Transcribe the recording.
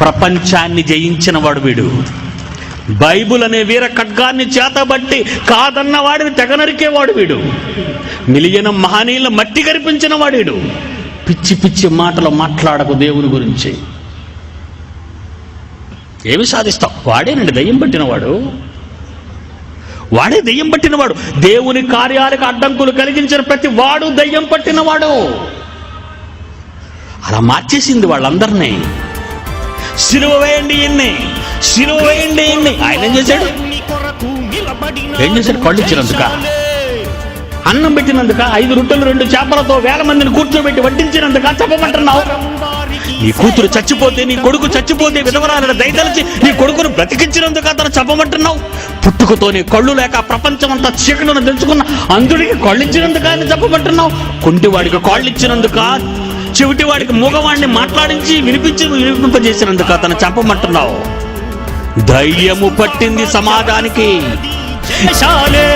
ప్రపంచాన్ని జయించిన వాడు వీడు. బైబుల్ అనే వీర ఖడ్గాన్ని చేతబట్టి కాదన్న వాడిని తెగ నరికేవాడు వీడు. మిలియన మహనీయుల మట్టి కనిపించిన వాడు వీడు. పిచ్చి పిచ్చి మాటలు మాట్లాడకు దేవుని గురించి. ఏమి సాధిస్తావు వాడేనండి దయ్యం పట్టినవాడు వాడే. దయ్యం పట్టినవాడు దేవుని కార్యాలకు అడ్డంకులు కలిగించిన ప్రతి వాడు దయ్యం పట్టినవాడు అలా మార్చేసింది వాళ్ళందరినీ. సిలువ వేయండి ఇన్ని. సిలువ వేయండి ఇన్ని. ఆయన ఏం చేశాడు? ఏం చేశాడు? కళ్ళు ఇచ్చినందుక అన్నం పెట్టినందుక ఐదు రొట్టెలు రెండు చేపలతో వేల మందిని కూర్చోబెట్టి వడ్డించినందుక చెప్పమంటున్నావు. నీ కూతురు చచ్చిపోతే నీ కొడుకు చచ్చిపోతే విధవరాలను దయదలిచి నీ కొడుకును బ్రతికించినందుకు అతను చెప్పమంటున్నావు పుట్టుకతోనే కళ్ళు లేక ప్రపంచం అంతా చీకటిని తెలుసుకున్న అంధుడికి కళ్ళు ఇచ్చినందుక అని చెప్పమంటున్నావు కుంటివాడికి కాళ్ళు ఇచ్చినందుక చెవిటివాడికి మూగవాడిని మాట్లాడించి వినిపించి వినిపింపజేసినందుకు అతను చెప్పమంటున్నావు ధైర్యము పట్టింది సమాజానికి. దేశాలే